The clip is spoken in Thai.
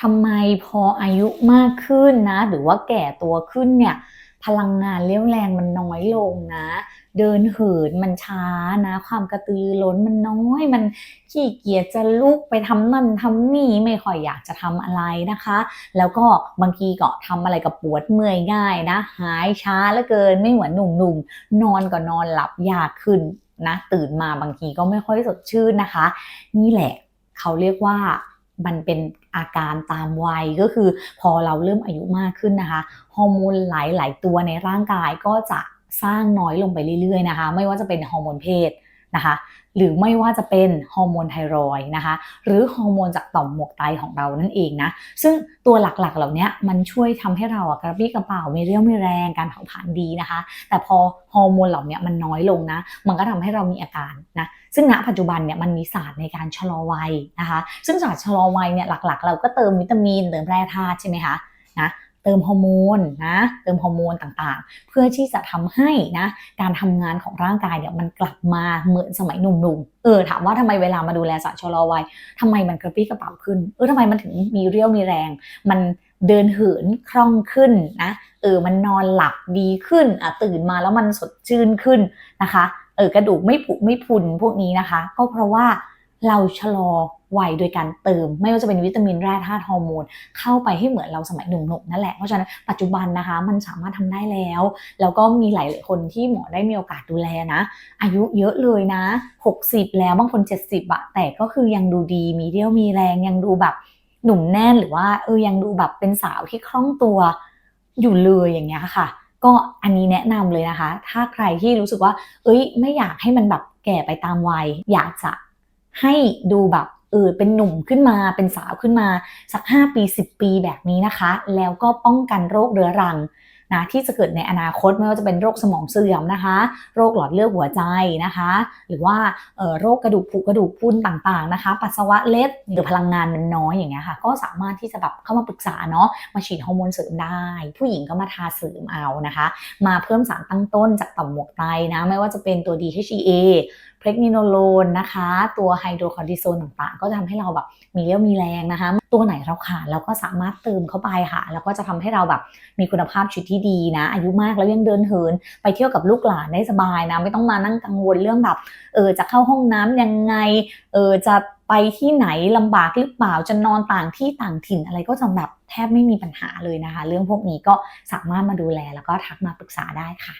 ทำไมพออายุมากขึ้นนะ หรือว่าแก่ตัวขึ้นเนี่ย พลังงานเรี่ยวแรงมันน้อยลงนะ เดินเหินมันช้านะ ความกระตือรือร้นมันน้อย มันขี้เกียจจะลุกไปทำนั่นทำนี่ไม่ค่อยอยากจะทำอะไรนะคะ แล้วก็บางทีก็ทำอะไรกับปวดเมื่อยง่ายนะ หายช้าเหลือเกินไม่เหมือนหนุ่มๆนอนก็นอนหลับยากขึ้นนะ ตื่นมาบางทีก็ไม่ค่อยสดชื่นนะคะ นี่แหละเขาเรียกว่า มันเป็นอาการตามวัยก็คือพอเราเริ่มอายุมากขึ้นนะคะ ฮอร์โมนหลาย ๆ ตัวในร่างกายก็จะสร้างน้อยลงไปเรื่อย ๆ นะคะ ไม่ว่าจะเป็นฮอร์โมนเพศ นะคะหรือไม่ว่าจะเป็นฮอร์โมนไทรอยนะคะหรือฮอร์โมนจากต่อมหมวกไตของเรานั่นเองนะซึ่งตัวหลักๆเหล่านี้มันช่วยทำให้เราอะกระปรี้กระเป๋ามีเรี่ยวมีแรงการเผาผลาญดีนะคะ แต่พอฮอร์โมนเหล่านี้มันน้อยลงนะมันก็ทำให้เรามีอาการนะซึ่งณปัจจุบันเนี่ยมันมีศาสตร์ในการชะลอวัยนะคะ ซึ่งศาสตร์ชะลอวัยเนี่ยหลักๆ เราก็เติมวิตามินเติมแร่ธาตุใช่ไหมคะนะ เติมฮอร์โมนนะ เติมฮอร์โมนต่างๆ เพื่อที่จะทำให้นะ การทำงานของร่างกายเนี่ยมันกลับมาเหมือนสมัยหนุ่มๆ เออถามว่าทำไมเวลามาดูแลสัตว์ชะลอวัยทำไมมันกระปรี้กระเป๋าขึ้น เออทำไมมันถึงมีเรี่ยวมีแรง มันเดินเหินคล่องขึ้นนะ เออมันนอนหลับดีขึ้นอะตื่นมาแล้วมันสดชื่นขึ้นนะคะ เออกระดูกไม่ผุไม่พุนพวกนี้นะคะ ก็เพราะว่าเราชะลอ วัยโดยการเติม ไม่ว่าจะเป็นวิตามินแร่ธาตุฮอร์โมนเข้าไปให้เหมือนเราสมัยหนุ่มๆนั่นแหละ เพราะฉะนั้นปัจจุบันนะคะมันสามารถทำได้แล้ว แล้วก็มีหลาย ๆ คนที่หมอได้มีโอกาสดูแลนะ อายุเยอะเลยนะ 60 แล้วบางคน 70อะแต่ก็คือยังดูดีมีเรี่ยวมีแรงยังดูแบบหนุ่มแน่นหรือว่าเออยังดูแบบเป็นสาวที่คล่องตัวอยู่เลยอย่างเงี้ยค่ะ ก็อันนี้แนะนำเลยนะคะ ถ้าใครที่รู้สึกว่า เอ้ย ไม่อยากให้มันแบบแก่ไปตามวัย อยากจะให้ดูแบบ เออเป็นหนุ่มขึ้นมาเป็นสาวขึ้นมาสัก 5 ปี 10 ปีแบบนี้นะคะ แล้วก็ป้องกันโรคเรื้อรังนะที่จะเกิดในอนาคตไม่ว่าจะเป็นโรคสมองเสื่อมนะคะ โรคหลอดเลือดหัวใจนะคะ หรือว่าออโรคกระดูกผุกระดูกพรุนต่างๆนะคะ ปัสสาวะเล็ดหรือพลังงานมันน้อยอย่างเงี้ยค่ะ ก็สามารถที่จะแบบเข้ามาปรึกษาเนาะมาฉีดฮอร์โมนเสริมได้ ผู้หญิงก็มาทาเสริมเอานะคะ มาเพิ่มสารตั้งต้นจากต่อมหมวกไตนะ ไม่ว่าจะเป็นตัว DHEA เพรกนิโนโลนนะคะ ตัวไฮโดรคอร์ติโซนต่างๆ ก็จะทำให้เราแบบมีเรี่ยวมีแรงนะคะ ตัวไหนเราขาดเราก็สามารถเติมเข้าไปค่ะ แล้วก็จะทำให้เราแบบมีคุณภาพชีวิตที่ดีนะ อายุมากแล้วยังเดินเหิน ไปเที่ยวกับลูกหลานได้สบายนะ ไม่ต้องมานั่งกังวลเรื่องแบบเออจะเข้าห้องน้ำยังไงเออจะไปที่ไหนลำบากหรือเปล่าจะนอนต่างที่ต่างถิ่นอะไรก็จะแบบแทบไม่มีปัญหาเลยนะคะ เรื่องพวกนี้ก็สามารถมาดูแลแล้วก็ทักมาปรึกษาได้ค่ะ